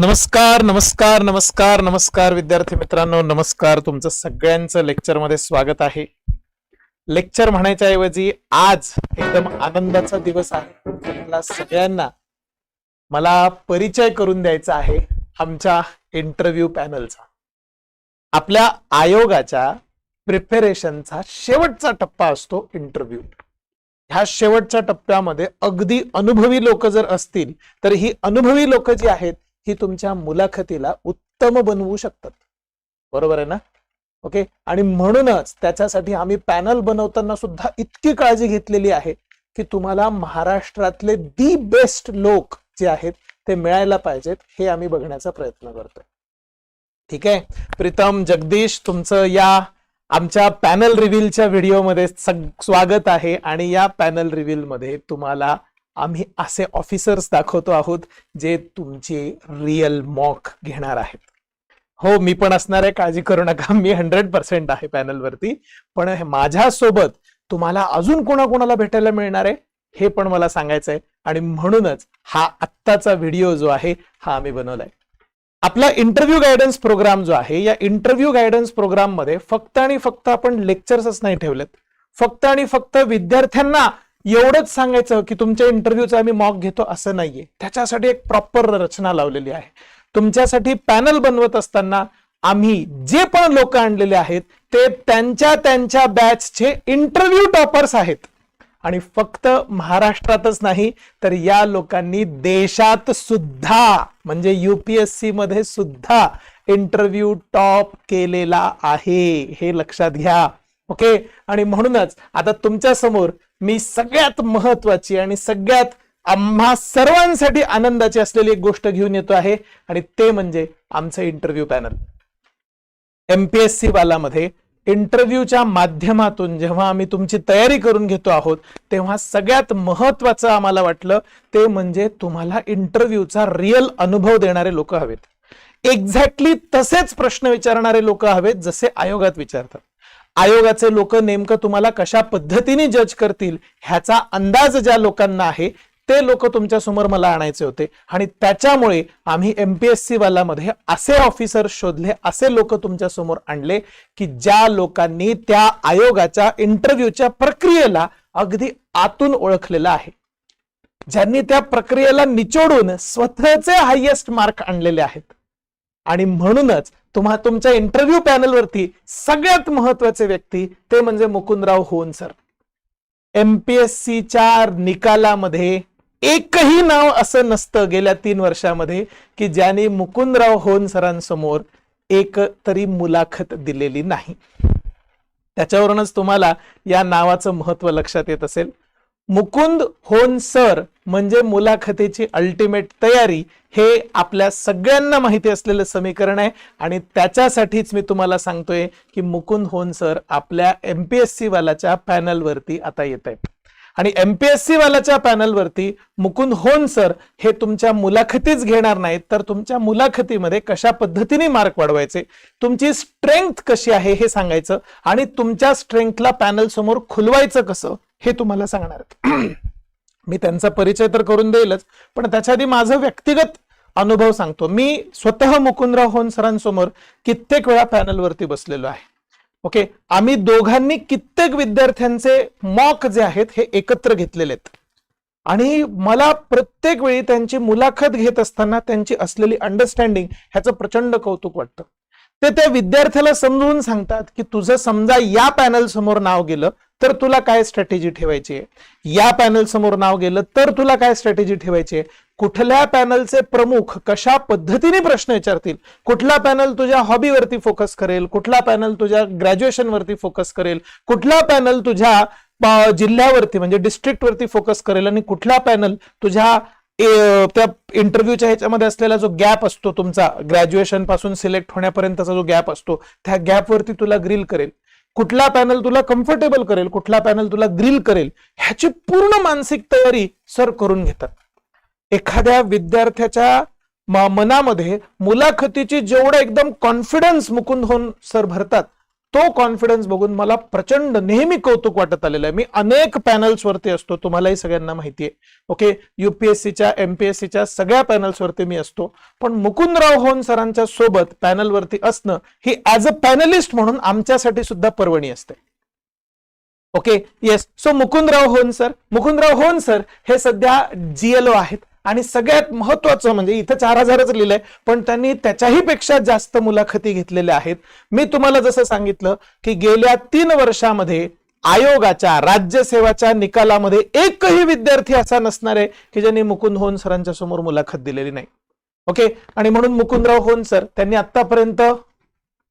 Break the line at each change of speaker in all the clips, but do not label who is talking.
नमस्कार नमस्कार नमस्कार नमस्कार विद्यार्थी मित्रांनो नमस्कार. तुमचं सगळ्यांचं लेक्चरमध्ये स्वागत आहे. लेक्चर म्हणायच्या ऐवजी आज एकदम आनंदाचा दिवस आहे. तुम्हाला सगळ्यांना मला परिचय करून द्यायचा आहे आमच्या इंटरव्ह्यू पॅनलचा आपल्या आयोगाच्या प्रिपेरेशनचा शेवटचा टप्पा असतो इंटरव्ह्यू ह्या शेवटच्या टप्प्यामध्ये अगदी अनुभवी लोक जर असतील तर ही अनुभवी लोक जी आहेत ही तुमच्या मुलाखतीला उत्तम बनवू शकतात. बरोबर आहे ना? ओके? आणि म्हणूनच त्याच्यासाठी आम्ही पॅनल बनवताना सुद्धा इतकी काळजी घेतलेली आहे की तुम्हाला महाराष्ट्रातले दी बेस्ट लोक जे आहेत ते मिळायला पाहिजेत हे आम्ही बघण्याचा प्रयत्न करतोय. ठीक आहे? प्रीतम जगदीश तुमचं या आमच्या पॅनल रिव्हीलच्या व्हिडिओमध्ये सग स्वागत आहे आणि या पॅनल रिव्हीलमध्ये तुम्हाला आम्ही असे ऑफिसर्स दाखवतो आहोत जे तुमचे रिअल मॉक घेणार आहेत. हो मी पण असणार आहे काळजी करू नका. मी हंड्रेड पर्सेंट आहे पॅनलवरती पण माझ्यासोबत तुम्हाला अजून कोणाकोणाला भेटायला मिळणार आहे हे पण मला सांगायचं आहे. आणि म्हणूनच हा आत्ताचा व्हिडिओ जो आहे हा आम्ही बनवलाय. आपला इंटरव्ह्यू गायडन्स प्रोग्राम जो आहे या इंटरव्ह्यू गायडन्स प्रोग्राममध्ये फक्त आणि फक्त आपण लेक्चर्सच नाही ठेवलेत. फक्त आणि फक्त विद्यार्थ्यांना एवढंच सांगायचं की तुमच्या इंटरव्ह्यूचा आम्ही मॉक घेतो असं नाहीये. त्याच्यासाठी एक प्रॉपर रचना लावलेली आहे. तुमच्यासाठी पॅनल बनवत असताना आम्ही जे पण लोक आणलेले आहेत ते त्यांच्या त्यांच्या बॅचचे इंटरव्ह्यू टॉपर्स आहेत. आणि फक्त महाराष्ट्रातच नाही तर या लोकांनी देशात सुद्धा म्हणजे युपीएससी मध्ये सुद्धा इंटरव्ह्यू टॉप केलेला आहे. हे लक्षात घ्या. ओके? आणि म्हणूनच आता तुमच्यासमोर मी सगळ्यात महत्वाची आणि सगळ्यात आम्हा सर्वांसाठी आनंदाची असलेली एक गोष्ट घेऊन येतो आहे आणि ते म्हणजे आमचं इंटरव्ह्यू पॅनल एमपीएससी वालामध्ये इंटरव्ह्यूच्या माध्यमातून जेव्हा आम्ही तुमची तयारी करून घेतो आहोत तेव्हा सगळ्यात महत्वाचं आम्हाला वाटलं ते म्हणजे तुम्हाला इंटरव्ह्यूचा रिअल अनुभव देणारे लोक हवेत. एक्झॅक्टली तसेच प्रश्न विचारणारे लोक हवेत जसे आयोगात विचारतात. आयोगाचे लोक नेमकं तुम्हाला कशा पद्धतीने जज करतील ह्याचा अंदाज ज्या लोकांना आहे ते लोक तुमच्यासमोर मला आणायचे होते. आणि त्याच्यामुळे आम्ही एमपीएससी वालामध्ये असे ऑफिसर शोधले असे लोक तुमच्यासमोर आणले की ज्या लोकांनी त्या आयोगाच्या इंटरव्ह्यूच्या प्रक्रियेला अगदी आतून ओळखलेलं आहे. ज्यांनी त्या प्रक्रियेला निचोडून स्वतःचे हायेस्ट मार्क आणलेले आहेत. आणि म्हणूनच तुम्हा तुमच्या इंटरव्ह्यू पॅनलवरती सगळ्यात महत्त्वाचे व्यक्ती ते म्हणजे मुकुंदराव होन सर. एमपीएससीच्या निकालामध्ये एकही नाव असं नसतं गेल्या तीन वर्षामध्ये की ज्याने मुकुंदराव होन सरांसमोर एक तरी मुलाखत दिलेली नाही. त्याच्यावरूनच तुम्हाला या नावाचं महत्त्व लक्षात येत असेल. मुकुंद होन सर म्हणजे मुलाखतीची अल्टिमेट तयारी हे आपल्या सगळ्यांना माहिती असलेलं समीकरण आहे. आणि त्याच्यासाठीच मी तुम्हाला सांगतोय की मुकुंद होन सर आपल्या एमपीएससी वालाच्या पॅनलवरती आता येत आहे आणि एमपीएससी वालाच्या पॅनलवरती मुकुंद होन सर हे तुमच्या मुलाखतीच घेणार नाहीत तर तुमच्या मुलाखतीमध्ये कशा पद्धतीने मार्क वाढवायचे तुमची स्ट्रेंथ कशी आहे हे सांगायचं आणि तुमच्या स्ट्रेंथला पॅनल समोर खुलवायचं कसं? हे तुम्हाला सांगणार आहेत. मी त्यांचा परिचय तर करून देईलच पण त्याच्या आधी माझं व्यक्तिगत अनुभव सांगतो. मी स्वतः मुकुंदराव होन सरांसमोर कित्येक वेळा पॅनलवरती बसलेलो आहे. ओके आम्ही दोघांनी कित्येक विद्यार्थ्यांचे मॉक जे आहेत हे एकत्र घेतलेले आहेत. आणि मला प्रत्येक वेळी त्यांची मुलाखत घेत असताना त्यांची असलेली अंडरस्टँडिंग ह्याचं प्रचंड कौतुक वाटतं. ते त्या विद्यार्थ्याला समजून सांगतात की तुझं समजा या पॅनल समोर नाव गेलं तर तुला काय स्ट्रॅटेजी ठेवायची आहे? या पॅनल समोर नाव गेलं तर तुला काय स्ट्रॅटेजी ठेवायची आहे? कुठल्या पॅनलचे प्रमुख कशा पद्धतीने प्रश्न विचारतील? कुठला पॅनल तुझ्या हॉबीवरती फोकस करेल? कुठला पॅनल तुझ्या ग्रॅज्युएशन वरती फोकस करेल? कुठला पॅनल तुझ्या जिल्ह्यावरती म्हणजे डिस्ट्रिक्ट वरती फोकस करेल? आणि कुठला पॅनल तुझ्या त्या इंटरव्ह्यूच्या ह्याच्यामध्ये असलेला जो गॅप असतो तुमचा ग्रॅज्युएशनपासून सिलेक्ट होण्यापर्यंतचा जो गॅप असतो त्या गॅपवरती तुला ग्रिल करेल. कुठला पॅनल तुला कम्फर्टेबल करेल कुठला पॅनल तुला ग्रिल करेल ह्याची पूर्ण मानसिक तयारी सर करून घेतात. एखाद्या विद्यार्थ्याच्या मनामध्ये मुलाखतीची जेवढं एकदम कॉन्फिडन्स मुकुंद होऊन सर भरतात तो कॉन्फिडन्स बघून मला प्रचंड नेहमी कौतुक वाटत आलेलं आहे. मी अनेक पॅनल्स वरती असतो तुम्हालाही सगळ्यांना माहिती आहे. ओके युपीएससीच्या एमपीएससीच्या सगळ्या पॅनल्स वरती मी असतो. पण मुकुंदराव होन सरांच्या सोबत पॅनल वरती असणं ही ऍज अ पॅनलिस्ट म्हणून आमच्यासाठी सुद्धा पर्वणी असते. ओके येस सो मुकुंदराव होन सर मुकुंदराव होन सर हे सध्या जीएलओ आहेत. आणि सगळ्यात महत्वाचं म्हणजे इथं चार हजारच लिहिलंय पण त्यांनी त्याच्याही पेक्षा जास्त मुलाखती घेतलेल्या आहेत. मी तुम्हाला जसं सांगितलं की गेल्या तीन वर्षामध्ये आयोगाच्या राज्यसेवाच्या निकालामध्ये एकही विद्यार्थी असा नसणार आहे की ज्यांनी मुकुंद होन सरांच्या समोर मुलाखत दिलेली नाही. ओके? आणि म्हणून मुकुंदराव होन सर त्यांनी आतापर्यंत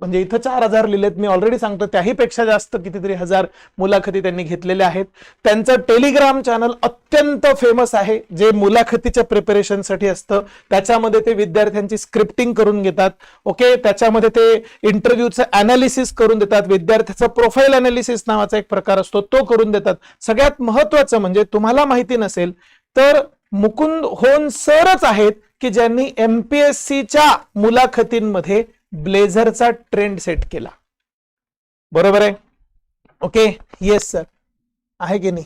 म्हणजे इथं चार हजार लिहिलेत. मी ऑलरेडी सांगतो त्याही पेक्षा जास्त कितीतरी हजार मुलाखती त्यांनी घेतलेल्या आहेत. त्यांचं टेलिग्राम चॅनल अत्यंत फेमस आहे जे मुलाखतीच्या प्रिपरेशनसाठी असतं. त्याच्यामध्ये ते विद्यार्थ्यांची स्क्रिप्टिंग करून घेतात. ओके त्याच्यामध्ये ते इंटरव्ह्यूचं अनालिसिस करून देतात. विद्यार्थ्याचं प्रोफाईल अनालिसिस नावाचा एक प्रकार असतो तो करून देतात. सगळ्यात महत्वाचं म्हणजे तुम्हाला माहिती नसेल तर मुकुंद होन सरच आहेत की ज्यांनी एमपीएससीच्या मुलाखतींमध्ये ब्लेझरचा ट्रेंड सेट केला. बरोबर आहे? ओके? येस सर आहे की नाही?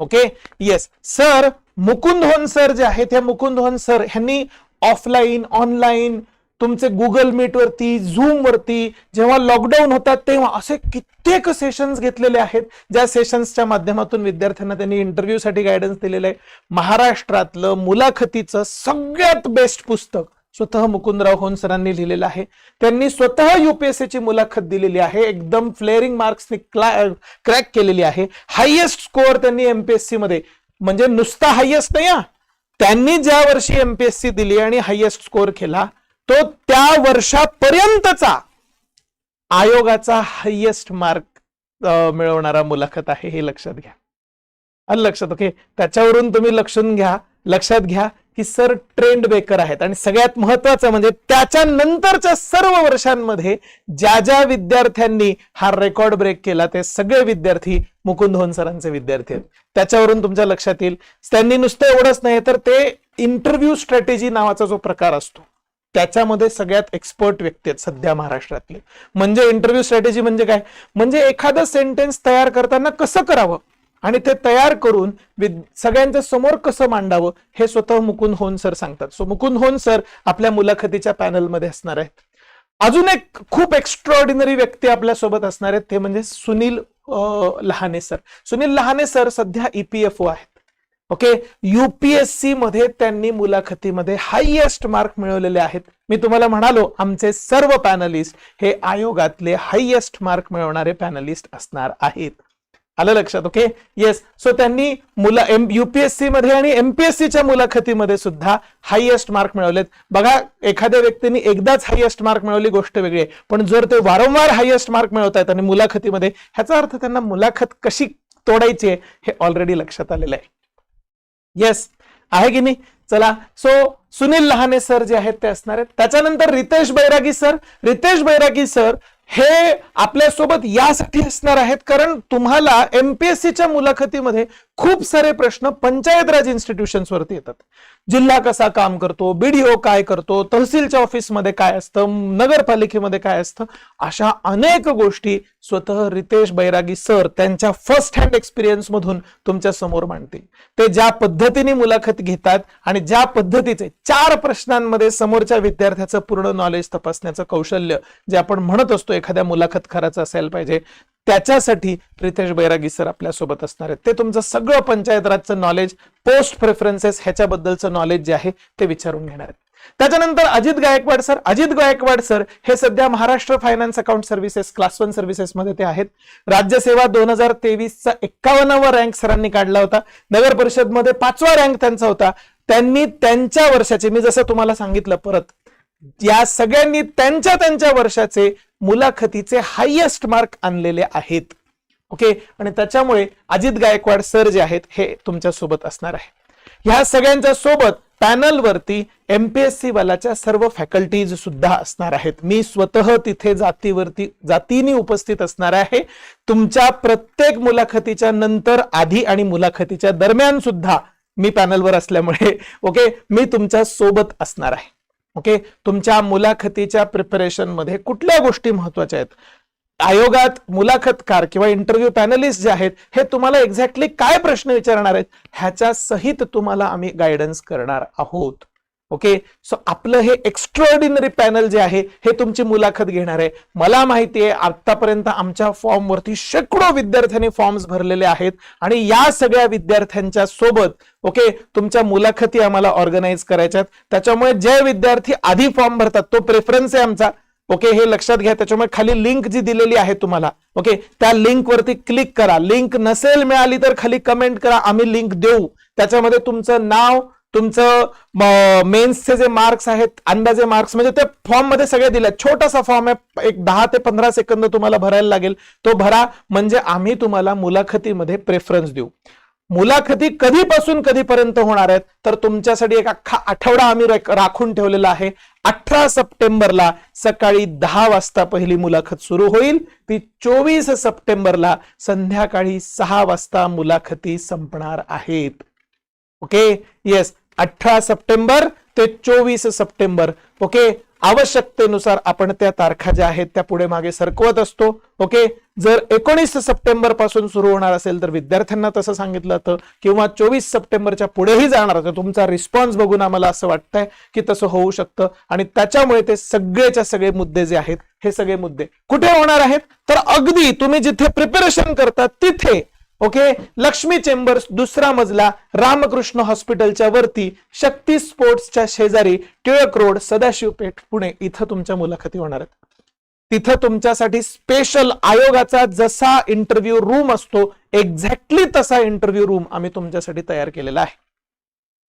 Okay? Yes sir Mukund Hon sir जे आहेत हे मुकुंद होन सर ह्यांनी ऑफलाईन ऑनलाईन तुमचे गुगल मीट वरती झूम वरती जेव्हा लॉकडाऊन होतात तेव्हा असे कित्येक सेशन्स घेतलेले आहेत ज्या सेशन्सच्या माध्यमातून विद्यार्थ्यांना त्यांनी इंटरव्ह्यूसाठी गायडन्स दिलेलं आहे. महाराष्ट्रातलं मुलाखतीचं सगळ्यात बेस्ट पुस्तक स्वतः मुकुंदराव होन सरांनी लिहिलेलं आहे. त्यांनी स्वतः युपीएससीची मुलाखत दिलेली आहे. एकदम फ्लेअरिंग मार्क्सनी क्रॅक केलेली आहे. हायएस्ट स्कोअर त्यांनी एमपीएससी मध्ये. म्हणजे नुसता हायएस्ट नाही हा. त्यांनी ज्या वर्षी एमपीएससी दिली आणि हायएस्ट स्कोअर केला तो त्या वर्षापर्यंतचा आयोगाचा हायएस्ट मार्क मिळवणारा मुलाखत आहे. हे लक्षात घ्या. आलं लक्षात ओके? त्याच्यावरून तुम्ही लक्षून घ्या. लक्षात घ्या. की सर ट्रेंड बेकर आहेत. आणि सगळ्यात महत्वाचं म्हणजे त्याच्या नंतरच्या सर्व वर्षांमध्ये ज्या ज्या विद्यार्थ्यांनी हा रेकॉर्ड ब्रेक केला ते सगळे विद्यार्थी मुकुंद होन सरांचे विद्यार्थी आहेत. त्याच्यावरून तुमच्या लक्षात येईल त्यांनी नुसतं एवढंच नाही तर ते इंटरव्ह्यू स्ट्रॅटेजी नावाचा जो प्रकार असतो त्याच्यामध्ये सगळ्यात एक्सपर्ट व्यक्ती आहेत सध्या महाराष्ट्रातले. म्हणजे इंटरव्ह्यू स्ट्रॅटेजी म्हणजे काय? म्हणजे एखादं सेंटेन्स तयार करताना कसं करावं? आणि ते तयार करून विद- सगळ्यांच्या समोर कसं मांडावं हे स्वतः मुकुंद होन सर सांगतात. सो मुकुंद होन सर आपल्या मुलाखतीच्या पॅनलमध्ये असणार आहेत. अजून एक खूप एक्स्ट्रॉर्डिनरी व्यक्ती आपल्यासोबत असणार आहेत ते म्हणजे सुनील लहाने सर. सुनील लहाने सर सध्या ईपीएफओ आहेत. ओके युपीएससी मध्ये त्यांनी मुलाखतीमध्ये हायएस्ट मार्क मिळवलेले आहेत. मी तुम्हाला म्हणालो आमचे सर्व पॅनलिस्ट हे आयोगातले हायएस्ट मार्क मिळवणारे पॅनलिस्ट असणार आहेत. आलं लक्षात ओके येस सो त्यांनी मुला एम युपीएससी मध्ये आणि एमपीएससीच्या मुलाखतीमध्ये सुद्धा हायएस्ट मार्क मिळवलेत. बघा एखाद्या व्यक्तीने एकदाच हायएस्ट मार्क मिळवली गोष्ट वेगळी आहे. पण जर ते वारंवार हायएस्ट मार्क मिळवत आहेत आणि मुलाखतीमध्ये ह्याचा अर्थ त्यांना मुलाखत कशी तोडायची आहे हे ऑलरेडी लक्षात आलेलं आहे. येस आहे की नाही? चला. सो सुनील लहाने सर जे आहेत ते असणार आहेत. त्याच्यानंतर रितेश बैरागी सर रितेश बैरागी सर हे आपल्यासोबत यासाठी असणार आहेत कारण तुम्हाला एमपीएससीच्या मुलाखतीमध्ये खूप सारे प्रश्न पंचायत राज इन्स्टिट्यूशन्स वरती येतात. जिल्हा कसा काम करतो बीडीओ काय करतो तहसीलच्या ऑफिसमध्ये काय असतं नगरपालिकेमध्ये काय असतं अशा अनेक गोष्टी स्वतः रितेश बैरागी सर त्यांच्या फर्स्ट हँड एक्सपिरियन्स मधून तुमच्यासमोर मांडतील. ते ज्या पद्धतीने मुलाखत घेतात आणि ज्या पद्धतीचे चार प्रश्नांमध्ये समोरच्या विद्यार्थ्याचं पूर्ण नॉलेज तपासण्याचं कौशल्य जे आपण म्हणत असतो एखाद्या मुलाखतकाराचं असायला पाहिजे त्याच्यासाठी रितेश बैरागी सर आपल्यासोबत असणार आहेत. ते तुमचं सगळं पंचायत राजचं नॉलेज पोस्ट प्रेफरन्सेस ह्याच्याबद्दलचं नॉलेज जे आहे ते विचारून घेणार आहेत. त्याच्यानंतर अजित गायकवाड सर. अजित गायकवाड सर हे सध्या Maharashtra finance account services class one services मध्ये ते आहेत. राज्यसेवा दोन हजार तेवीसचा एक्कावन्नावा रँक सरांनी काढला होता. नगर परिषदमध्ये पाचवा रँक त्यांचा होता. त्यांनी त्यांच्या वर्षाचे मी जसं तुम्हाला सांगितलं परत या सगळ्यांनी त्यांच्या त्यांच्या वर्षाचे मुलाखतीचे हायएस्ट मार्क आणलेले आहेत. ओके आणि त्याच्यामुळे अजित गायकवाड सर जे आहेत हे तुमच्यासोबत असणार आहे. ह्या सगळ्यांच्या सोबत पॅनल वरती एमपीएससी वालाच्या सर्व फॅकल्टीज सुद्धा असणार आहेत. मी स्वतः तिथे जातीवरती जातीने उपस्थित असणार आहे. तुमच्या प्रत्येक मुलाखतीच्या नंतर आधी आणि मुलाखतीच्या दरम्यान सुद्धा मी पॅनलवर असल्यामुळे ओके मी तुमच्यासोबत असणार आहे. ओके? तुमच्या मुलाखतीच्या प्रिपरेशनमध्ये कुठल्या गोष्टी महत्त्वाच्या आहेत? आयोगात मुलाखतकार किंवा इंटरव्ह्यू पॅनलिस्ट जे आहेत हे तुम्हाला एक्झॅक्टली काय प्रश्न विचारणार आहेत? ह्याच्या सहित तुम्हाला आम्ही गायडन्स करणार आहोत. ओके सो आपलं हे एक्स्ट्रॉर्डिनरी पॅनल जे आहे हे तुमची मुलाखत घेणार आहे. मला माहिती आहे आतापर्यंत आमच्या फॉर्मवरती शेकडो विद्यार्थ्यांनी फॉर्म्स भरलेले आहेत. आणि या सगळ्या विद्यार्थ्यांच्या सोबत ओके तुमच्या मुलाखती आम्हाला ऑर्गनाईज करायच्यात त्याच्यामुळे जे विद्यार्थी आधी फॉर्म भरतात तो प्रेफरन्स आहे आमचा. ओके हे लक्षात घ्या. त्याच्यामुळे खाली लिंक जी दिलेली आहे तुम्हाला ओके त्या लिंकवरती क्लिक करा. लिंक नसेल मिळाली तर खाली कमेंट करा. आम्ही लिंक देऊ. त्याच्यामध्ये तुमचं नाव तुमचं मेन्सचे जे मार्क्स आहेत अंदाजे मार्क्स म्हणजे ते फॉर्ममध्ये सगळे दिले छोटासा फॉर्म आहे एक दहा ते पंधरा सेकंद तुम्हाला भरायला लागेल. तो भरा म्हणजे आम्ही तुम्हाला मुलाखतीमध्ये प्रेफरन्स देऊ. मुलाखती कधीपासून कधीपर्यंत होणार आहेत? तर तुमच्यासाठी एक अख्खा आठवडा आम्ही राखून ठेवलेला आहे. अठरा सप्टेंबरला सकाळी दहा वाजता पहिली मुलाखत सुरू होईल. ती चोवीस सप्टेंबरला संध्याकाळी सहा वाजता मुलाखती संपणार आहेत. ओके? येस अठरा सप्टेंबर ते चोवीस सप्टेंबर. ओके? आवश्यकतेनुसार आपण त्या तारखा ज्या आहेत त्या पुढे मागे सरकवत असतो. ओके? जर एकोणीस सप्टेंबरपासून सुरू होणार असेल तर विद्यार्थ्यांना तसं सांगितलं जातं किंवा चोवीस सप्टेंबरच्या पुढेही जाणार होतं तुमचा रिस्पॉन्स बघून आम्हाला असं वाटतंय की तसं होऊ शकतं आणि त्याच्यामुळे ते सगळेच्या सगळे मुद्दे जे आहेत हे सगळे मुद्दे कुठे होणार आहेत? तर अगदी तुम्ही जिथे प्रिपरेशन करता तिथे ओके? लक्ष्मी चेंबर्स दुसरा मजला रामकृष्ण हॉस्पिटलच्या वरती शक्ती स्पोर्ट्सच्या शेजारी टिळक रोड सदाशिव पेठ पुणे. इथं तुमच्या मुलाखती होणार आहेत. तिथं तुमच्यासाठी स्पेशल आयोगाचा जसा इंटरव्ह्यू रूम असतो एक्झॅक्टली तसा इंटरव्ह्यू रूम आम्ही तुमच्यासाठी तयार केलेला आहे.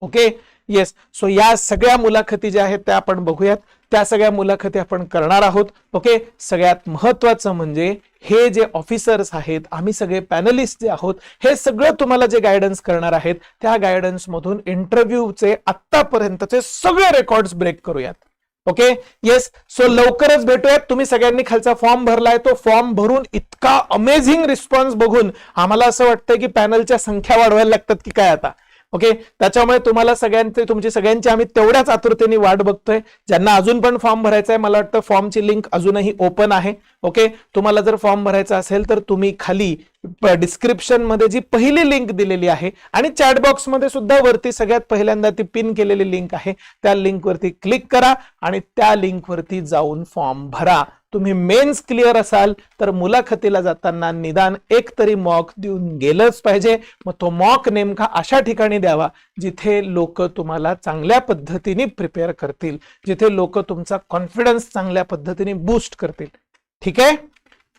ओके? येस सो या सगळ्या मुलाखती ज्या आहेत त्या आपण बघूयात. त्या सगळ्या मुलाखती आपण करणार आहोत. ओके? सगळ्यात महत्वाचं म्हणजे हे जे ऑफिसर्स आहेत आम्ही सगळे पॅनलिस्ट जे आहोत हे सगळं तुम्हाला जे गायडन्स करणार आहेत त्या गायडन्स मधून इंटरव्ह्यूचे आतापर्यंतचे सगळे रेकॉर्ड्स ब्रेक करूयात. ओके येस सो लवकरच भेटूयात. तुम्ही सगळ्यांनी खालचा फॉर्म भरलाय तो फॉर्म भरून इतका अमेझिंग रिस्पॉन्स बघून आम्हाला असं वाटतंय की पॅनलच्या संख्या वाढवायला लागतात की काय आता? ओके त्याच्यामुळे तुम्हाला सगळ्यांचे तुमची सगळ्यांची आम्ही तेवढ्याच आतुरतेने वाट बघतोय. ज्यांना अजून पण फॉर्म भरायचा आहे मला वाटतं फॉर्मची लिंक अजूनही ओपन आहे. ओके तुम्हाला जर फॉर्म भरायचा असेल तर तुम्ही खाली डिस्क्रिप्शनमध्ये जी पहिली लिंक दिलेली आहे आणि चॅट बॉक्समध्ये सुद्धा वरती सगळ्यात पहिल्यांदा ती पिन केलेली लिंक आहे. त्या लिंकवरती क्लिक करा आणि त्या लिंकवरती जाऊन फॉर्म भरा. तुम्ही मेन्स क्लिअर असाल तर मुलाखतीला जाताना निदान एक तरी मॉक देऊन गेलंच पाहिजे. मग तो मॉक नेमका अशा ठिकाणी द्यावा जिथे लोक तुम्हाला चांगल्या पद्धतीने प्रिपेअर करतील जिथे लोक तुमचा कॉन्फिडन्स चांगल्या पद्धतीने बूस्ट करतील. ठीक आहे?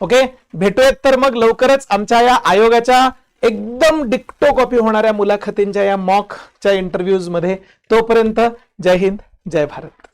ओके भेटूयात तर मग लवकरच आमच्या या आयोगाच्या एकदम डिक्टो कॉपी होणाऱ्या मुलाखतींच्या या मॉकच्या इंटरव्ह्यूजमध्ये. तोपर्यंत जय हिंद जय भारत.